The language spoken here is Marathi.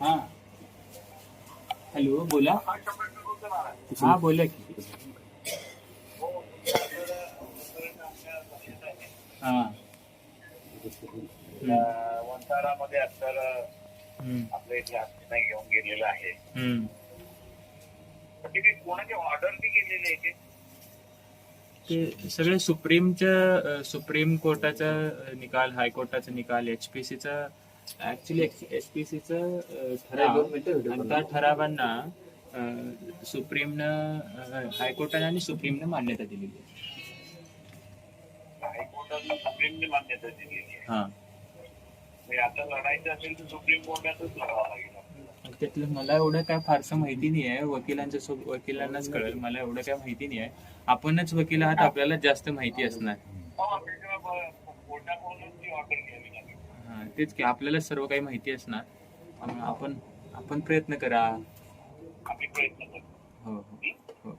हा. हॅलो बोला. हा बोला की. हा. वंतारामध्ये हम्म, आपल्या इथे हस्तिना घेऊन गेलेलं आहे. तिथे कोणाची ऑर्डर बी गेलेली आहे ते ते सगळे सुप्रीमच्या सुप्रीम कोर्टाचा निकाल हायकोर्टाचा निकाल एचपीसीचा ऍक्च्युली एचपीसीचा ठराव आणि त्या ठरावांना सुप्रीमनं हायकोर्टाने आणि सुप्रीमनं मान्यता दिलेली आहे. हायकोर्टाला सुप्रीमने मान्यता दिलेली आहे. हा. म्हणजे आता लढायचं असेल तर सुप्रीम कोर्टातच लढावं लागेल आपल्याला. त्यातलं मला एवढं काय फारसं माहिती नाही आहे. वकिलांच्या सोब वकिलांनाच कळेल. मला एवढं काय माहिती नाही आहे. आपणच वकील आहात आपल्याला जास्त माहिती असणार. हो, ऑर्डर घ्यावी लागेल. हा तेच की आपल्याला सर्व काही माहिती असणार. आपण आपण प्रयत्न करा. हो हो. हो.